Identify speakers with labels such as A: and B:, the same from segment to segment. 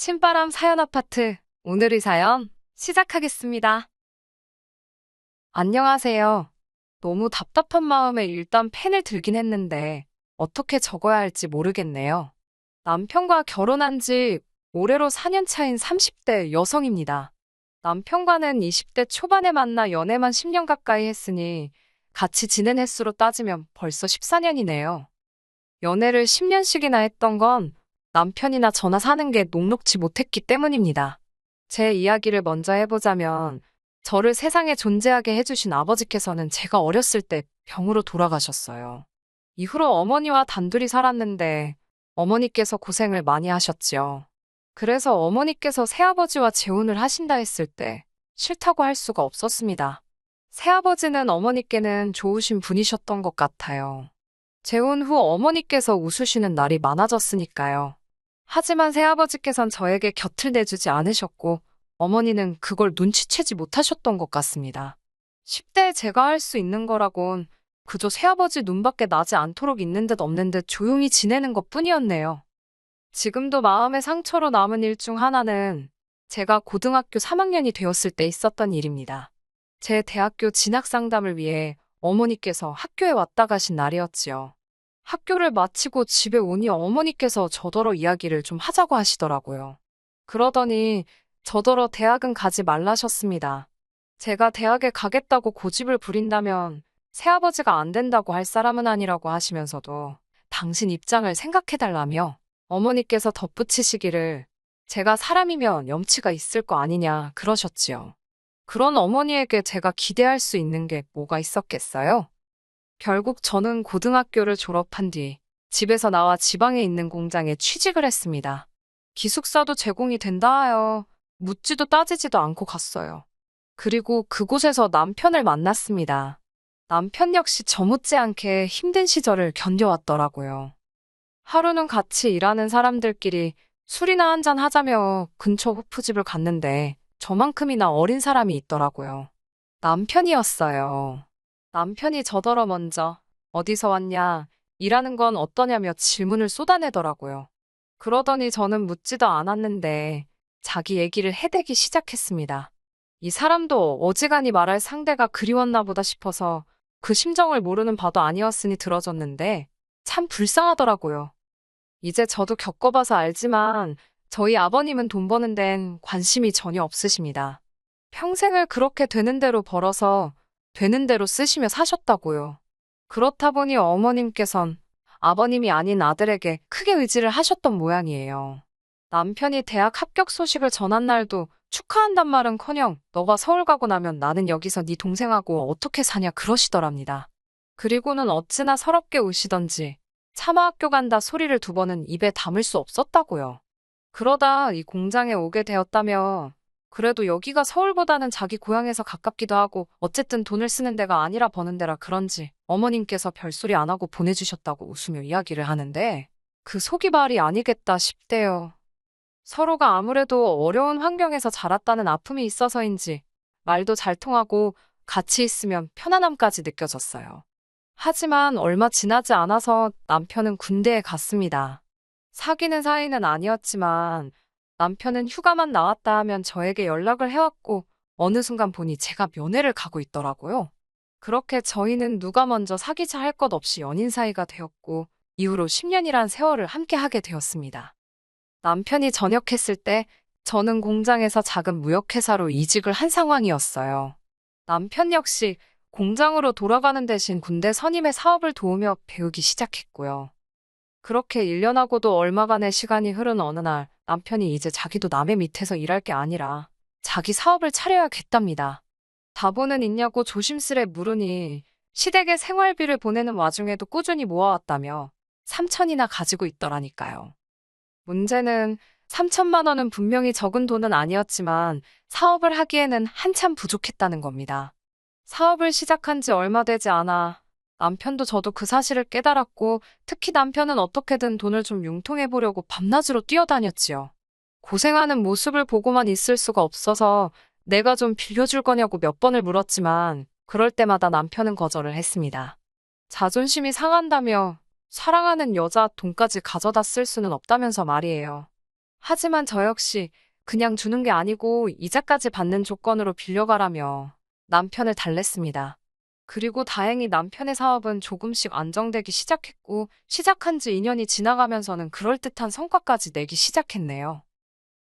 A: 신바람 사연 아파트 오늘의 사연 시작하겠습니다. 안녕하세요. 너무 답답한 마음에 일단 펜을 들긴 했는데 어떻게 적어야 할지 모르겠네요. 남편과 결혼한 지 올해로 4년 차인 30대 여성입니다. 남편과는 20대 초반에 만나 연애만 10년 가까이 했으니 같이 지낸 횟수로 따지면 벌써 14년이네요. 연애를 10년씩이나 했던 건 남편이나 저나 사는 게 녹록지 못했기 때문입니다. 제 이야기를 먼저 해보자면, 저를 세상에 존재하게 해주신 아버지께서는 제가 어렸을 때 병으로 돌아가셨어요. 이후로 어머니와 단둘이 살았는데, 어머니께서 고생을 많이 하셨지요. 그래서 어머니께서 새아버지와 재혼을 하신다 했을 때, 싫다고 할 수가 없었습니다. 새아버지는 어머니께는 좋으신 분이셨던 것 같아요. 재혼 후 어머니께서 웃으시는 날이 많아졌으니까요. 하지만 새아버지께선 저에게 곁을 내주지 않으셨고, 어머니는 그걸 눈치채지 못하셨던 것 같습니다. 10대에 제가 할 수 있는 거라곤 그저 새아버지 눈밖에 나지 않도록 있는 듯 없는 듯 조용히 지내는 것 뿐이었네요. 지금도 마음의 상처로 남은 일 중 하나는 제가 고등학교 3학년이 되었을 때 있었던 일입니다. 제 대학교 진학 상담을 위해 어머니께서 학교에 왔다 가신 날이었지요. 학교를 마치고 집에 오니 어머니께서 저더러 이야기를 좀 하자고 하시더라고요. 그러더니 저더러 대학은 가지 말라셨습니다. 제가 대학에 가겠다고 고집을 부린다면 새아버지가 안 된다고 할 사람은 아니라고 하시면서도 당신 입장을 생각해달라며 어머니께서 덧붙이시기를 제가 사람이면 염치가 있을 거 아니냐 그러셨지요. 그런 어머니에게 제가 기대할 수 있는 게 뭐가 있었겠어요? 결국 저는 고등학교를 졸업한 뒤 집에서 나와 지방에 있는 공장에 취직을 했습니다. 기숙사도 제공이 된다 하여 묻지도 따지지도 않고 갔어요. 그리고 그곳에서 남편을 만났습니다. 남편 역시 저 못지않게 힘든 시절을 견뎌왔더라고요. 하루는 같이 일하는 사람들끼리 술이나 한잔 하자며 근처 호프집을 갔는데 저만큼이나 어린 사람이 있더라고요. 남편이었어요. 남편이 저더러 먼저 어디서 왔냐, 일하는 건 어떠냐며 질문을 쏟아내더라고요. 그러더니 저는 묻지도 않았는데 자기 얘기를 해대기 시작했습니다. 이 사람도 어지간히 말할 상대가 그리웠나 보다 싶어서 그 심정을 모르는 바도 아니었으니 들어줬는데 참 불쌍하더라고요. 이제 저도 겪어봐서 알지만 저희 아버님은 돈 버는 데는 관심이 전혀 없으십니다. 평생을 그렇게 되는 대로 벌어서 되는 대로 쓰시며 사셨다고요. 그렇다 보니 어머님께선 아버님이 아닌 아들에게 크게 의지를 하셨던 모양이에요. 남편이 대학 합격 소식을 전한 날도 축하한단 말은커녕 너가 서울 가고 나면 나는 여기서 네 동생하고 어떻게 사냐 그러시더랍니다. 그리고는 어찌나 서럽게 우시던지 차마 학교 간다 소리를 두 번은 입에 담을 수 없었다고요. 그러다 이 공장에 오게 되었다며 그래도 여기가 서울보다는 자기 고향에서 가깝기도 하고 어쨌든 돈을 쓰는 데가 아니라 버는 데라 그런지 어머님께서 별소리 안 하고 보내주셨다고 웃으며 이야기를 하는데 그 속이 말이 아니겠다 싶대요. 서로가 아무래도 어려운 환경에서 자랐다는 아픔이 있어서인지 말도 잘 통하고 같이 있으면 편안함까지 느껴졌어요. 하지만 얼마 지나지 않아서 남편은 군대에 갔습니다. 사귀는 사이는 아니었지만 남편은 휴가만 나왔다 하면 저에게 연락을 해왔고 어느 순간 보니 제가 면회를 가고 있더라고요. 그렇게 저희는 누가 먼저 사귀자 할 것 없이 연인 사이가 되었고 이후로 10년이란 세월을 함께 하게 되었습니다. 남편이 전역했을 때 저는 공장에서 작은 무역회사로 이직을 한 상황이었어요. 남편 역시 공장으로 돌아가는 대신 군대 선임의 사업을 도우며 배우기 시작했고요. 그렇게 1년하고도 얼마간의 시간이 흐른 어느 날 남편이 이제 자기도 남의 밑에서 일할 게 아니라 자기 사업을 차려야겠답니다. 다보는 있냐고 조심스레 물으니 시댁에 생활비를 보내는 와중에도 꾸준히 모아왔다며 3천이나 가지고 있더라니까요. 문제는 3천만 원은 분명히 적은 돈은 아니었지만 사업을 하기에는 한참 부족했다는 겁니다. 사업을 시작한 지 얼마 되지 않아 남편도 저도 그 사실을 깨달았고 특히 남편은 어떻게든 돈을 좀 융통해 보려고 밤낮으로 뛰어다녔지요. 고생하는 모습을 보고만 있을 수가 없어서 내가 좀 빌려줄 거냐고 몇 번을 물었지만 그럴 때마다 남편은 거절을 했습니다. 자존심이 상한다며 사랑하는 여자 돈까지 가져다 쓸 수는 없다면서 말이에요. 하지만 저 역시 그냥 주는 게 아니고 이자까지 받는 조건으로 빌려가라며 남편을 달랬습니다. 그리고 다행히 남편의 사업은 조금씩 안정되기 시작했고 시작한 지 2년이 지나가면서는 그럴듯한 성과까지 내기 시작했네요.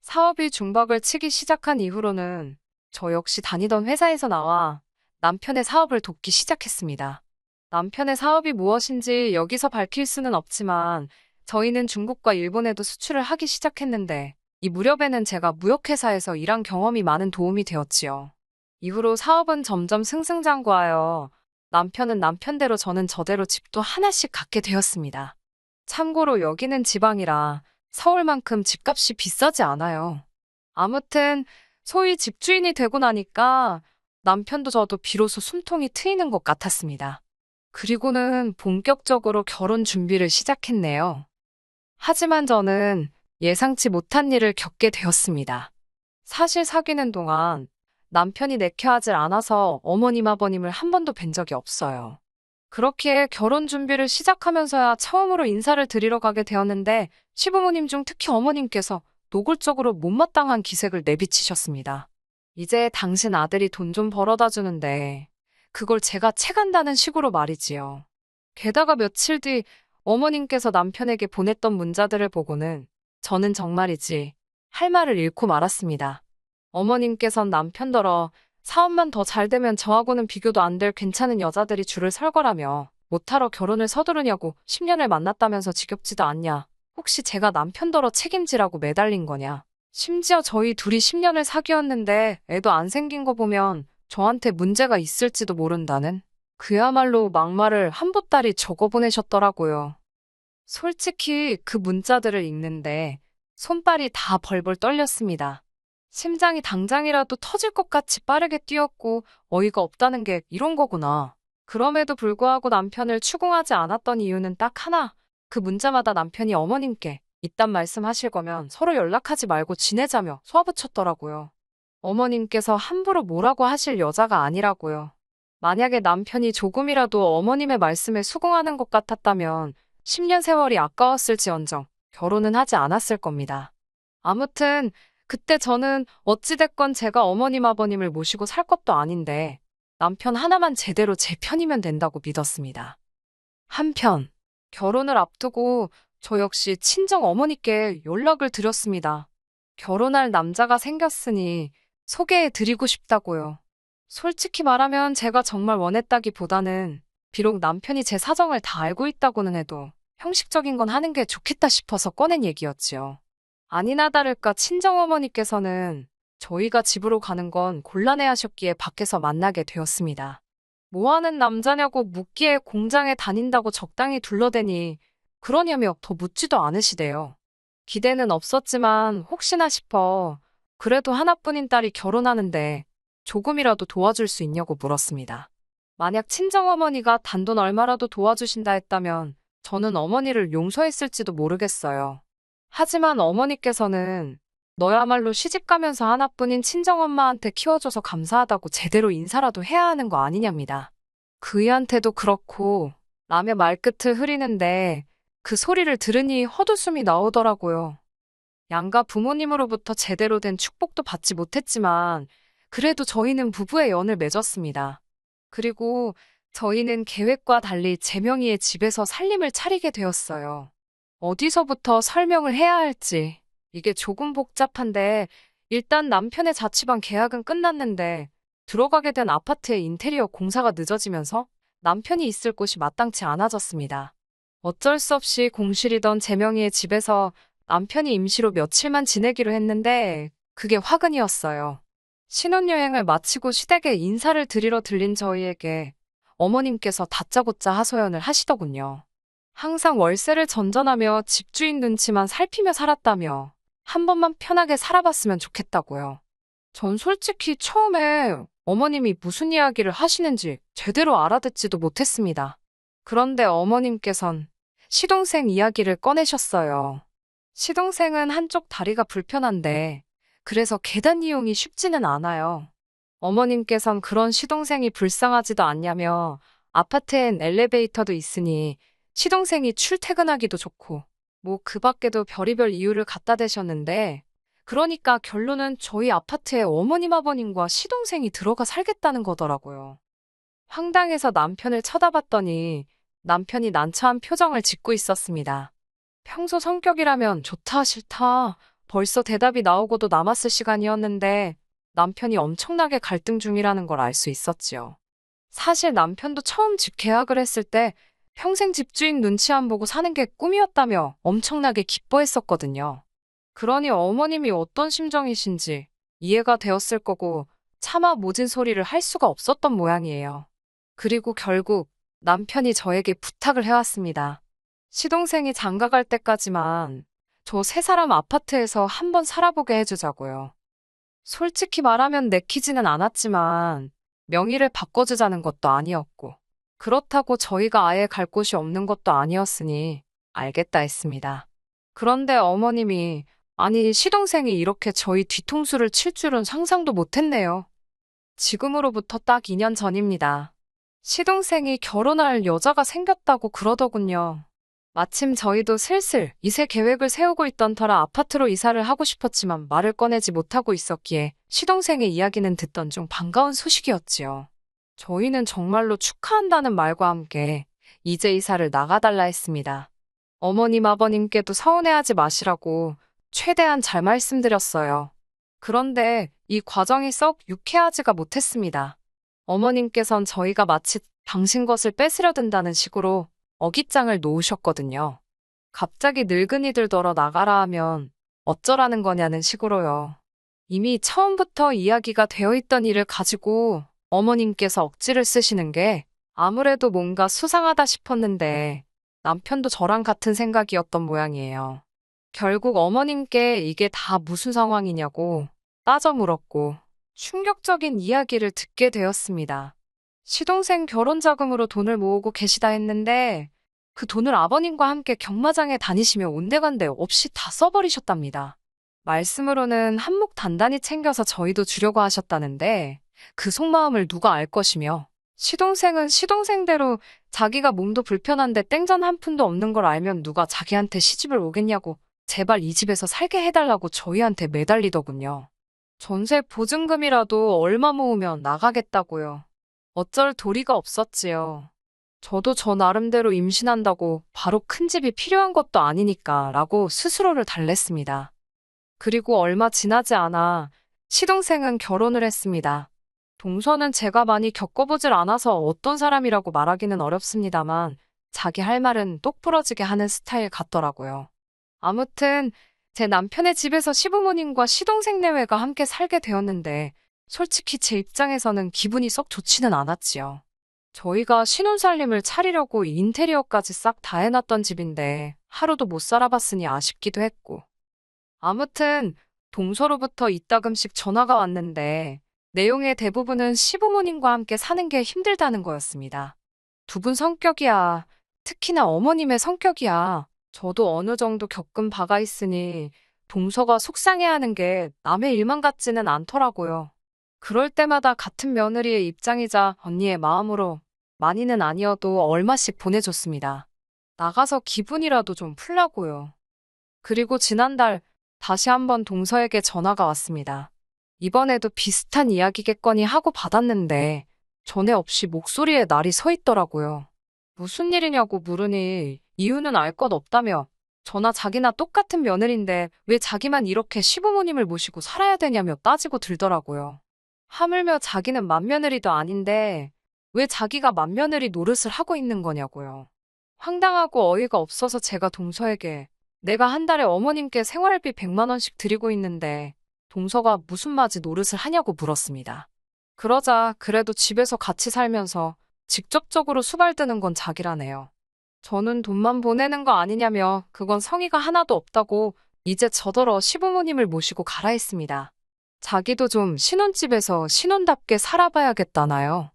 A: 사업이 중박을 치기 시작한 이후로는 저 역시 다니던 회사에서 나와 남편의 사업을 돕기 시작했습니다. 남편의 사업이 무엇인지 여기서 밝힐 수는 없지만 저희는 중국과 일본에도 수출을 하기 시작했는데 이 무렵에는 제가 무역회사에서 일한 경험이 많은 도움이 되었지요. 이후로 사업은 점점 승승장구하여 남편은 남편대로 저는 저대로 집도 하나씩 갖게 되었습니다. 참고로 여기는 지방이라 서울만큼 집값이 비싸지 않아요. 아무튼 소위 집주인이 되고 나니까 남편도 저도 비로소 숨통이 트이는 것 같았습니다. 그리고는 본격적으로 결혼 준비를 시작했네요. 하지만 저는 예상치 못한 일을 겪게 되었습니다. 사실 사귀는 동안 남편이 내켜하질 않아서 어머님 아버님을 한 번도 뵌 적이 없어요. 그렇기에 결혼 준비를 시작하면서야 처음으로 인사를 드리러 가게 되었는데 시부모님 중 특히 어머님께서 노골적으로 못마땅한 기색을 내비치셨습니다. 이제 당신 아들이 돈 좀 벌어다 주는데 그걸 제가 채간다는 식으로 말이지요. 게다가 며칠 뒤 어머님께서 남편에게 보냈던 문자들을 보고는 저는 정말이지 할 말을 잃고 말았습니다. 어머님께선 남편더러 사업만 더 잘 되면 저하고는 비교도 안 될 괜찮은 여자들이 줄을 설 거라며 못하러 결혼을 서두르냐고 10년을 만났다면서 지겹지도 않냐. 혹시 제가 남편더러 책임지라고 매달린 거냐. 심지어 저희 둘이 10년을 사귀었는데 애도 안 생긴 거 보면 저한테 문제가 있을지도 모른다는 그야말로 막말을 한 보따리 적어 보내셨더라고요. 솔직히 그 문자들을 읽는데 손발이 다 벌벌 떨렸습니다. 심장이 당장이라도 터질 것 같이 빠르게 뛰었고 어이가 없다는 게 이런 거구나. 그럼에도 불구하고 남편을 추궁하지 않았던 이유는 딱 하나. 그 문자마다 남편이 어머님께 이딴 말씀하실 거면 서로 연락하지 말고 지내자며 쏘아붙였더라고요. 어머님께서 함부로 뭐라고 하실 여자가 아니라고요. 만약에 남편이 조금이라도 어머님의 말씀에 수긍하는 것 같았다면 10년 세월이 아까웠을지언정 결혼은 하지 않았을 겁니다. 아무튼 그때 저는 어찌됐건 제가 어머님 아버님을 모시고 살 것도 아닌데 남편 하나만 제대로 제 편이면 된다고 믿었습니다. 한편 결혼을 앞두고 저 역시 친정 어머니께 연락을 드렸습니다. 결혼할 남자가 생겼으니 소개해 드리고 싶다고요. 솔직히 말하면 제가 정말 원했다기보다는 비록 남편이 제 사정을 다 알고 있다고는 해도 형식적인 건 하는 게 좋겠다 싶어서 꺼낸 얘기였지요. 아니나 다를까 친정어머니께서는 저희가 집으로 가는 건 곤란해 하셨기에 밖에서 만나게 되었습니다. 뭐 하는 남자냐고 묻기에 공장에 다닌다고 적당히 둘러대니 그러냐며 더 묻지도 않으시대요. 기대는 없었지만 혹시나 싶어 그래도 하나뿐인 딸이 결혼하는데 조금이라도 도와줄 수 있냐고 물었습니다. 만약 친정어머니가 단돈 얼마라도 도와주신다 했다면 저는 어머니를 용서했을지도 모르겠어요. 하지만 어머니께서는 너야말로 시집가면서 하나뿐인 친정엄마한테 키워줘서 감사하다고 제대로 인사라도 해야 하는 거 아니냐입니다. 그이한테도 그렇고 라며 말끝을 흐리는데 그 소리를 들으니 헛웃음이 나오더라고요. 양가 부모님으로부터 제대로 된 축복도 받지 못했지만 그래도 저희는 부부의 연을 맺었습니다. 그리고 저희는 계획과 달리 재명이의 집에서 살림을 차리게 되었어요. 어디서부터 설명을 해야 할지 이게 조금 복잡한데 일단 남편의 자취방 계약은 끝났는데 들어가게 된 아파트의 인테리어 공사가 늦어지면서 남편이 있을 곳이 마땅치 않아졌습니다. 어쩔 수 없이 공실이던 재명이의 집에서 남편이 임시로 며칠만 지내기로 했는데 그게 화근이었어요. 신혼여행을 마치고 시댁에 인사를 드리러 들린 저희에게 어머님께서 다짜고짜 하소연을 하시더군요. 항상 월세를 전전하며 집주인 눈치만 살피며 살았다며 한 번만 편하게 살아봤으면 좋겠다고요. 전 솔직히 처음에 어머님이 무슨 이야기를 하시는지 제대로 알아듣지도 못했습니다. 그런데 어머님께선 시동생 이야기를 꺼내셨어요. 시동생은 한쪽 다리가 불편한데 그래서 계단 이용이 쉽지는 않아요. 어머님께선 그런 시동생이 불쌍하지도 않냐며 아파트엔 엘리베이터도 있으니 시동생이 출퇴근하기도 좋고 뭐 그 밖에도 별의별 이유를 갖다 대셨는데 그러니까 결론은 저희 아파트에 어머님 아버님과 시동생이 들어가 살겠다는 거더라고요. 황당해서 남편을 쳐다봤더니 남편이 난처한 표정을 짓고 있었습니다. 평소 성격이라면 좋다 싫다 벌써 대답이 나오고도 남았을 시간이었는데 남편이 엄청나게 갈등 중이라는 걸 알 수 있었지요. 사실 남편도 처음 집 계약을 했을 때 평생 집주인 눈치 안 보고 사는 게 꿈이었다며 엄청나게 기뻐했었거든요. 그러니 어머님이 어떤 심정이신지 이해가 되었을 거고 차마 모진 소리를 할 수가 없었던 모양이에요. 그리고 결국 남편이 저에게 부탁을 해왔습니다. 시동생이 장가 갈 때까지만 저 세 사람 아파트에서 한번 살아보게 해주자고요. 솔직히 말하면 내키지는 않았지만 명의를 바꿔주자는 것도 아니었고 그렇다고 저희가 아예 갈 곳이 없는 것도 아니었으니 알겠다 했습니다. 그런데 어머님이 아니 시동생이 이렇게 저희 뒤통수를 칠 줄은 상상도 못했네요. 지금으로부터 딱 2년 전입니다. 시동생이 결혼할 여자가 생겼다고 그러더군요. 마침 저희도 슬슬 이세 계획을 세우고 있던 터라 아파트로 이사를 하고 싶었지만 말을 꺼내지 못하고 있었기에 시동생의 이야기는 듣던 중 반가운 소식이었지요. 저희는 정말로 축하한다는 말과 함께 이제 이사를 나가달라 했습니다. 어머님 아버님께도 서운해하지 마시라고 최대한 잘 말씀드렸어요. 그런데 이 과정이 썩 유쾌하지가 못했습니다. 어머님께선 저희가 마치 당신 것을 뺏으려 든다는 식으로 어깃장을 놓으셨거든요. 갑자기 늙은이들더러 나가라 하면 어쩌라는 거냐는 식으로요. 이미 처음부터 이야기가 되어 있던 일을 가지고 어머님께서 억지를 쓰시는 게 아무래도 뭔가 수상하다 싶었는데 남편도 저랑 같은 생각이었던 모양이에요. 결국 어머님께 이게 다 무슨 상황이냐고 따져 물었고 충격적인 이야기를 듣게 되었습니다. 시동생 결혼 자금으로 돈을 모으고 계시다 했는데 그 돈을 아버님과 함께 경마장에 다니시며 온데간데 없이 다 써버리셨답니다. 말씀으로는 한몫 단단히 챙겨서 저희도 주려고 하셨다는데 그 속마음을 누가 알 것이며 시동생은 시동생대로 자기가 몸도 불편한데 땡전 한 푼도 없는 걸 알면 누가 자기한테 시집을 오겠냐고 제발 이 집에서 살게 해달라고 저희한테 매달리더군요. 전세 보증금이라도 얼마 모으면 나가겠다고요. 어쩔 도리가 없었지요. 저도 저 나름대로 임신한다고 바로 큰 집이 필요한 것도 아니니까 라고 스스로를 달랬습니다. 그리고 얼마 지나지 않아 시동생은 결혼을 했습니다. 동서는 제가 많이 겪어보질 않아서 어떤 사람이라고 말하기는 어렵습니다만 자기 할 말은 똑부러지게 하는 스타일 같더라고요. 아무튼 제 남편의 집에서 시부모님과 시동생 내외가 함께 살게 되었는데 솔직히 제 입장에서는 기분이 썩 좋지는 않았지요. 저희가 신혼살림을 차리려고 인테리어까지 싹 다 해놨던 집인데 하루도 못 살아봤으니 아쉽기도 했고. 아무튼 동서로부터 이따금씩 전화가 왔는데 내용의 대부분은 시부모님과 함께 사는 게 힘들다는 거였습니다. 두 분 성격이야. 특히나 어머님의 성격이야. 저도 어느 정도 겪은 바가 있으니 동서가 속상해하는 게 남의 일만 같지는 않더라고요. 그럴 때마다 같은 며느리의 입장이자 언니의 마음으로 많이는 아니어도 얼마씩 보내줬습니다. 나가서 기분이라도 좀 풀라고요. 그리고 지난달 다시 한번 동서에게 전화가 왔습니다. 이번에도 비슷한 이야기겠거니 하고 받았는데 전에 없이 목소리에 날이 서 있더라고요. 무슨 일이냐고 물으니 이유는 알 것 없다며 저나 자기나 똑같은 며느리인데 왜 자기만 이렇게 시부모님을 모시고 살아야 되냐며 따지고 들더라고요. 하물며 자기는 맏며느리도 아닌데 왜 자기가 맏며느리 노릇을 하고 있는 거냐고요. 황당하고 어이가 없어서 제가 동서에게 내가 한 달에 어머님께 생활비 100만 원씩 드리고 있는데 동서가 무슨 맞이 노릇을 하냐고 물었습니다. 그러자 그래도 집에서 같이 살면서 직접적으로 수발드는 건 자기라네요. 저는 돈만 보내는 거 아니냐며 그건 성의가 하나도 없다고 이제 저더러 시부모님을 모시고 가라 했습니다. 자기도 좀 신혼집에서 신혼답게 살아봐야겠다나요.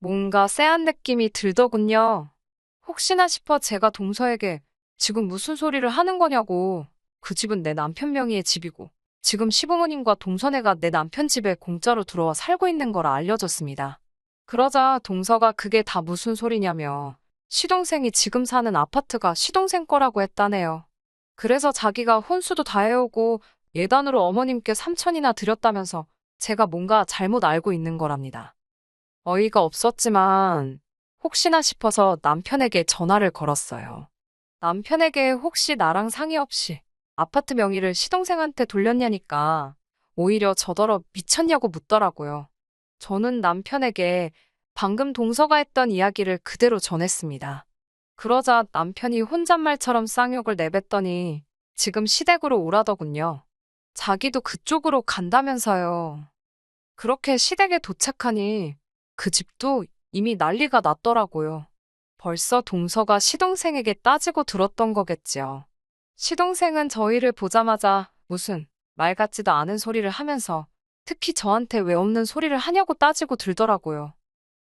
A: 뭔가 쎄한 느낌이 들더군요. 혹시나 싶어 제가 동서에게 지금 무슨 소리를 하는 거냐고. 그 집은 내 남편 명의의 집이고 지금 시부모님과 동서네가 내 남편 집에 공짜로 들어와 살고 있는 걸 알려줬습니다. 그러자 동서가 그게 다 무슨 소리냐며 시동생이 지금 사는 아파트가 시동생 거라고 했다네요. 그래서 자기가 혼수도 다 해오고 예단으로 어머님께 3천이나 드렸다면서 제가 뭔가 잘못 알고 있는 거랍니다. 어이가 없었지만 혹시나 싶어서 남편에게 전화를 걸었어요. 남편에게 혹시 나랑 상의 없이 아파트 명의를 시동생한테 돌렸냐니까 오히려 저더러 미쳤냐고 묻더라고요. 저는 남편에게 방금 동서가 했던 이야기를 그대로 전했습니다. 그러자 남편이 혼잣말처럼 쌍욕을 내뱉더니 지금 시댁으로 오라더군요. 자기도 그쪽으로 간다면서요. 그렇게 시댁에 도착하니 그 집도 이미 난리가 났더라고요. 벌써 동서가 시동생에게 따지고 들었던 거겠지요. 시동생은 저희를 보자마자 무슨 말 같지도 않은 소리를 하면서 특히 저한테 왜 없는 소리를 하냐고 따지고 들더라고요.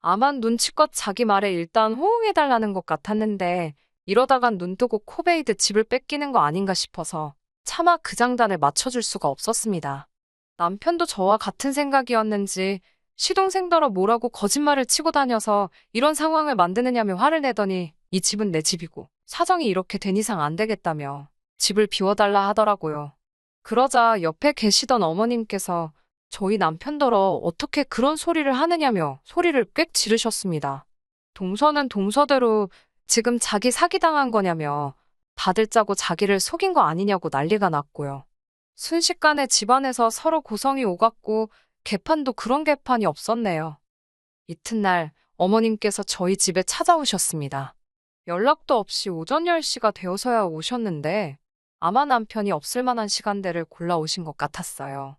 A: 아만 눈치껏 자기 말에 일단 호응해달라는 것 같았는데 이러다간 눈 뜨고 코베이드 집을 뺏기는 거 아닌가 싶어서 차마 그 장단을 맞춰줄 수가 없었습니다. 남편도 저와 같은 생각이었는지 시동생더러 뭐라고 거짓말을 치고 다녀서 이런 상황을 만드느냐며 화를 내더니 이 집은 내 집이고 사정이 이렇게 된 이상 안 되겠다며 집을 비워달라 하더라고요. 그러자 옆에 계시던 어머님께서 저희 남편더러 어떻게 그런 소리를 하느냐며 소리를 꽥 지르셨습니다. 동서는 동서대로 지금 자기 사기당한 거냐며 다들 짜고 자기를 속인 거 아니냐고 난리가 났고요. 순식간에 집안에서 서로 고성이 오갔고 개판도 그런 개판이 없었네요. 이튿날 어머님께서 저희 집에 찾아오셨습니다. 연락도 없이 오전 10시가 되어서야 오셨는데 아마 남편이 없을 만한 시간대를 골라 오신 것 같았어요.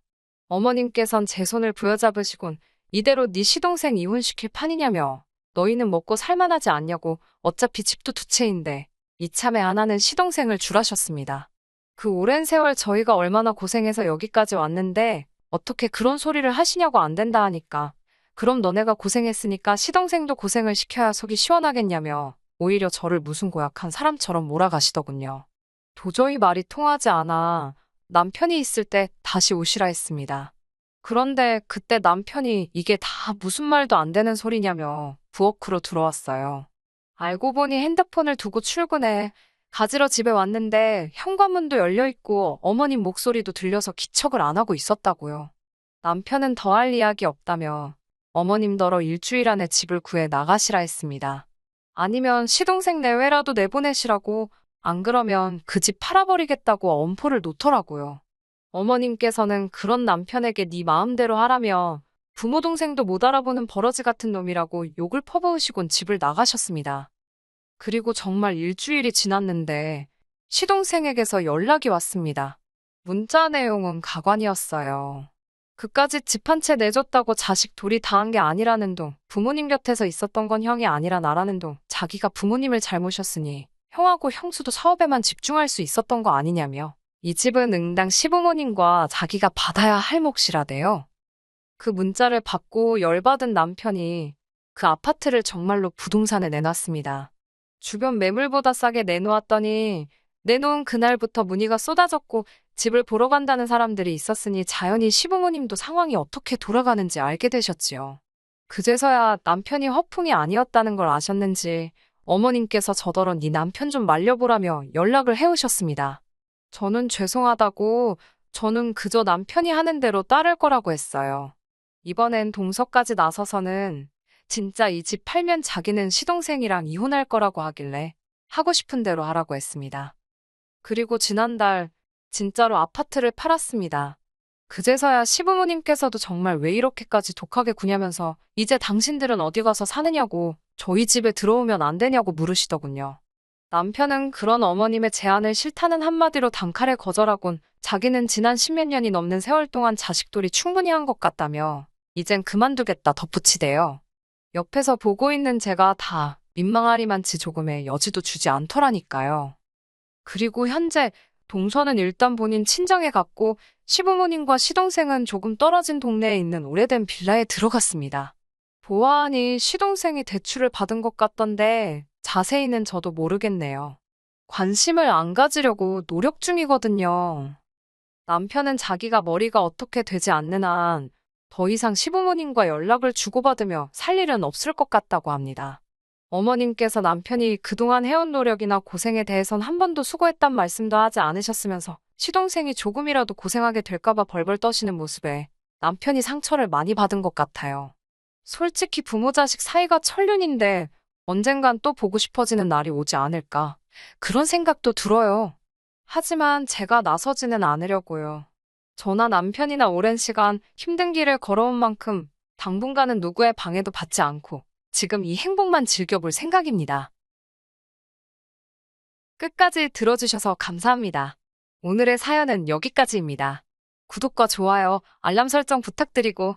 A: 어머님께선 제 손을 부여잡으시곤 이대로 네 시동생 이혼시킬 판이냐며 너희는 먹고 살만하지 않냐고 어차피 집도 두 채인데 이참에 하나는 시동생을 줄하셨습니다. 그 오랜 세월 저희가 얼마나 고생해서 여기까지 왔는데 어떻게 그런 소리를 하시냐고 안 된다 하니까 그럼 너네가 고생했으니까 시동생도 고생을 시켜야 속이 시원하겠냐며 오히려 저를 무슨 고약한 사람처럼 몰아가시더군요. 도저히 말이 통하지 않아 남편이 있을 때 다시 오시라 했습니다. 그런데 그때 남편이 이게 다 무슨 말도 안 되는 소리냐며 부엌으로 들어왔어요. 알고 보니 핸드폰을 두고 출근해 가지러 집에 왔는데 현관문도 열려 있고 어머님 목소리도 들려서 기척을 안 하고 있었다고요. 남편은 더할 이야기 없다며 어머님더러 일주일 안에 집을 구해 나가시라 했습니다. 아니면 시동생 내외라도 내보내시라고 안 그러면 그 집 팔아버리겠다고 엄포를 놓더라고요. 어머님께서는 그런 남편에게 네 마음대로 하라며 부모 동생도 못 알아보는 버러지 같은 놈이라고 욕을 퍼부으시곤 집을 나가셨습니다. 그리고 정말 일주일이 지났는데 시동생에게서 연락이 왔습니다. 문자 내용은 가관이었어요. 그까지 집 한 채 내줬다고 자식 돌이 당한 게 아니라는 둥, 부모님 곁에서 있었던 건 형이 아니라 나라는 둥, 자기가 부모님을 잘 모셨으니 형하고 형수도 사업에만 집중할 수 있었던 거 아니냐며. 이 집은 응당 시부모님과 자기가 받아야 할 몫이라대요. 그 문자를 받고 열받은 남편이 그 아파트를 정말로 부동산에 내놨습니다. 주변 매물보다 싸게 내놓았더니 내놓은 그날부터 문의가 쏟아졌고 집을 보러 간다는 사람들이 있었으니 자연히 시부모님도 상황이 어떻게 돌아가는지 알게 되셨지요. 그제서야 남편이 허풍이 아니었다는 걸 아셨는지 어머님께서 저더러 네 남편 좀 말려보라며 연락을 해오셨습니다. 저는 죄송하다고 저는 그저 남편이 하는 대로 따를 거라고 했어요. 이번엔 동서까지 나서서는 진짜 이 집 팔면 자기는 시동생이랑 이혼할 거라고 하길래 하고 싶은 대로 하라고 했습니다. 그리고 지난달 진짜로 아파트를 팔았습니다. 그제서야 시부모님께서도 정말 왜 이렇게까지 독하게 구냐면서 이제 당신들은 어디 가서 사느냐고 저희 집에 들어오면 안 되냐고 물으시더군요. 남편은 그런 어머님의 제안을 싫다는 한마디로 단칼에 거절하곤 자기는 지난 십몇 년이 넘는 세월 동안 자식돌이 충분히 한 것 같다며 이젠 그만두겠다 덧붙이대요. 옆에서 보고 있는 제가 다 민망하리만치 조금의 여지도 주지 않더라니까요. 그리고 현재 동서는 일단 본인 친정에 갔고 시부모님과 시동생은 조금 떨어진 동네에 있는 오래된 빌라에 들어갔습니다. 보아하니 시동생이 대출을 받은 것 같던데 자세히는 저도 모르겠네요. 관심을 안 가지려고 노력 중이거든요. 남편은 자기가 머리가 어떻게 되지 않는 한 더 이상 시부모님과 연락을 주고받으며 살 일은 없을 것 같다고 합니다. 어머님께서 남편이 그동안 해온 노력이나 고생에 대해선 한 번도 수고했단 말씀도 하지 않으셨으면서 시동생이 조금이라도 고생하게 될까봐 벌벌 떠시는 모습에 남편이 상처를 많이 받은 것 같아요. 솔직히 부모 자식 사이가 천륜인데 언젠간 또 보고 싶어지는 날이 오지 않을까. 그런 생각도 들어요. 하지만 제가 나서지는 않으려고요. 저나 남편이나 오랜 시간 힘든 길을 걸어온 만큼 당분간은 누구의 방해도 받지 않고 지금 이 행복만 즐겨볼 생각입니다. 끝까지 들어주셔서 감사합니다. 오늘의 사연은 여기까지입니다. 구독과 좋아요, 알람 설정 부탁드리고